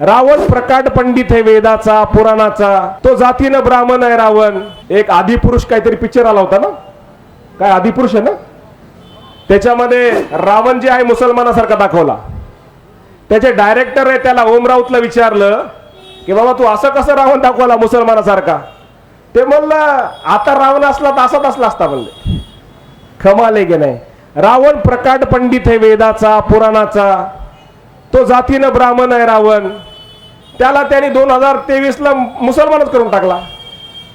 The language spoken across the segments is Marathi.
रावण प्रकाट पंडित आहे वेदाचा पुराणाचा. तो जातीनं ब्राह्मण आहे रावण. एक आदिपुरुष काहीतरी पिक्चर आला होता ना? काय आदिपुरुष आहे ना? त्याच्यामध्ये रावण जे आहे मुसलमानासारखा दाखवला. त्याचे डायरेक्टर आहे त्याला ओम राऊतला विचारलं की बाबा तू असं कसं रावण दाखवला मुसलमानासारखा? ते म्हणलं आता रावण असला तर असाच असला असता म्हणले. खमाले की नाही? रावण प्रकाट पंडित आहे वेदाचा पुराणाचा. तो जातीनं ब्राह्मण आहे रावण. त्याला त्यांनी दोन हजार तेवीसला मुसलमानच करून टाकला.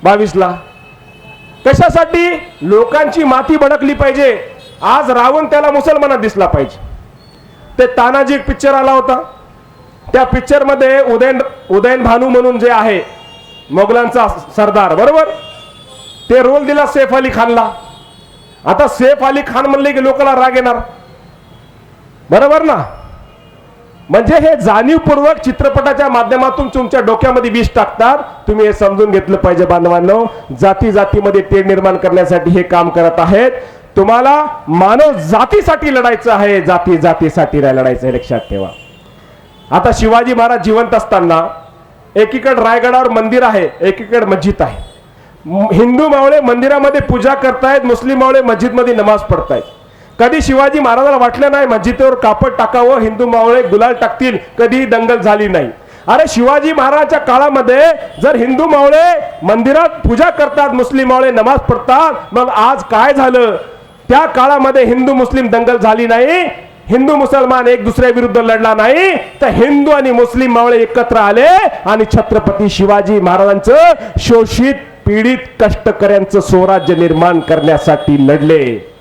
बावीसला. कशासाठी? लोकांची माती भडकली पाहिजे. आज रावण त्याला मुसलमानात दिसला पाहिजे. ते तानाजी एक पिक्चर आला होता. त्या पिक्चरमध्ये उदयन उदयन भानू म्हणून जे आहे मोगलांचा सरदार बरोबर? ते रोल दिला सैफ अली खानला. आता सैफ अली खान म्हणले की लोकांना राग येणार. बरोबर ना? म्हणजे हे जाणीवपूर्वक चित्रपटाच्या माध्यमातून तुमच्या डोक्यामध्ये विष टाकतात. तुम्ही हे समजून घेतलं पाहिजे बांधवांनो. जाती जातीमध्ये तेढ निर्माण करण्यासाठी हे काम करत आहेत. तुम्हाला मानव जातीसाठी लढायचं आहे. जाती जातीसाठी नाही लढायचं आहे लक्षात ठेवा. आता शिवाजी महाराज जिवंत असताना एकीकडे रायगडावर मंदिर आहे एकीकडे मस्जिद आहे. हिंदू मावळे मंदिरामध्ये पूजा करतायत मुस्लिम मावळे मस्जिदमध्ये नमाज पडतायत कधी शिवाजी महाराजाला वाटलं नाही मस्जिदवर कापड टाकावं हिंदू मावळे गुलाल टाकतील कधी दंगल झाली नाही. अरे शिवाजी महाराजांच्या काळामध्ये जर हिंदू मावळे मंदिरात पूजा करतात मुस्लिम मावळे नमाज पडतात मग आज काय झालं? त्या काळामध्ये हिंदू मुस्लिम दंगल झाली नाही हिंदू मुसलमान एक दुसऱ्या विरुद्ध लढला नाही तर हिंदू आणि मुस्लिम मावळे एकत्र आले आणि छत्रपती शिवाजी महाराजांचं शोषित पीडित कष्टकऱ्यांचं स्वराज्य निर्माण करण्यासाठी लढले.